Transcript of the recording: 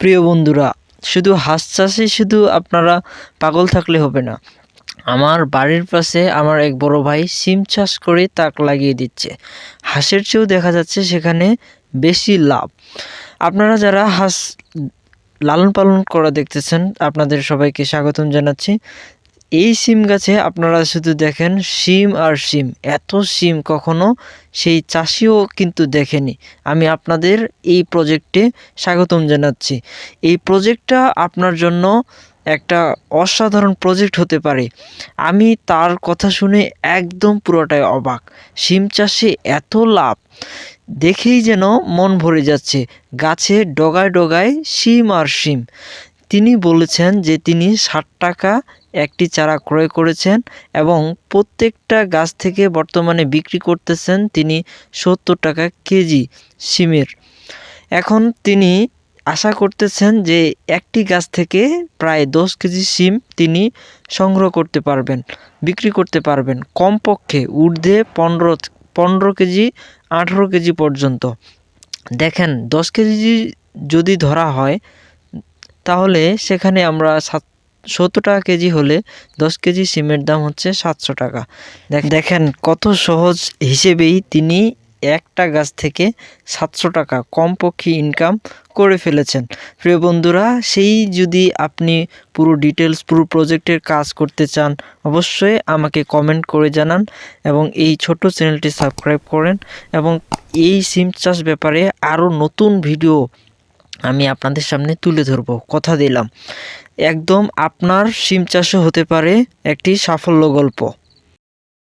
প্রিয় বন্ধুরা, শুধু হাঁস চাষে শুধু আপনারা পাগল থাকলে হবে না। আমার বাড়ির পাশে আমার এক বড় ভাই সিম চাষ করে তাক লাগিয়ে দিচ্ছে। হাঁসের চেয়েও দেখা যাচ্ছে সেখানে বেশি লাভ। আপনারা যারা হাঁস লালন পালন করা দেখতেছেন, আপনাদের সবাইকে স্বাগতম জানাচ্ছি। এই সিম গাছে আপনারা শুধু দেখেন সিম আর সিম। এত সিম কখনো সেই চাষিও কিন্তু দেখেনি। আমি আপনাদের এই প্রজেক্টে স্বাগতম জানাচ্ছি। এই প্রজেক্টটা আপনার জন্য একটা অসাধারণ প্রজেক্ট হতে পারে। আমি তার কথা শুনে একদম পুরোটাই অবাক। সিম চাষে এত লাভ। দেখেই যেন মন ভরে যাচ্ছে গাছে ডগায় ডগায় সিম আর সিম। তিনি বলেছেন যে তিনি ষাট টাকা একটি চারা ক্রয় করেছেন এবং প্রত্যেকটা গাছ থেকে বর্তমানে বিক্রি করতেছেন তিনি সত্তর টাকা কেজি সিমের। এখন তিনি আশা করতেছেন যে একটি গাছ থেকে প্রায় দশ কেজি সিম তিনি সংগ্রহ করতে পারবেন, বিক্রি করতে পারবেন। কমপক্ষে ঊর্ধ্বে পনেরো পনেরো কেজি, আঠেরো কেজি পর্যন্ত। দেখেন, দশ কেজি যদি ধরা হয়, তাহলে সেখানে আমরা সাত সত্তর টাকা কেজি হলে দশ কেজি সিমের দাম হচ্ছে সাতশো টাকা। দেখ- দেখেন কত সহজ হিসেবেই তিনি একটা গাছ থেকে সাতশো টাকা কমপক্ষে ইনকাম করে ফেলেছেন। প্রিয় বন্ধুরা, সেই যদি আপনি পুরো ডিটেলস পুরো প্রজেক্টের কাজ করতে চান, অবশ্যই আমাকে কমেন্ট করে জানান এবং এই ছোট চ্যানেলটি সাবস্ক্রাইব করেন এবং এই সিম চাষ ব্যাপারে আরও নতুন ভিডিও আমি আপনাদের সামনে তুলে ধরবো। কথা দিলাম। একদম আপনার সিম চাষও হতে পারে একটি সাফল্য গল্প।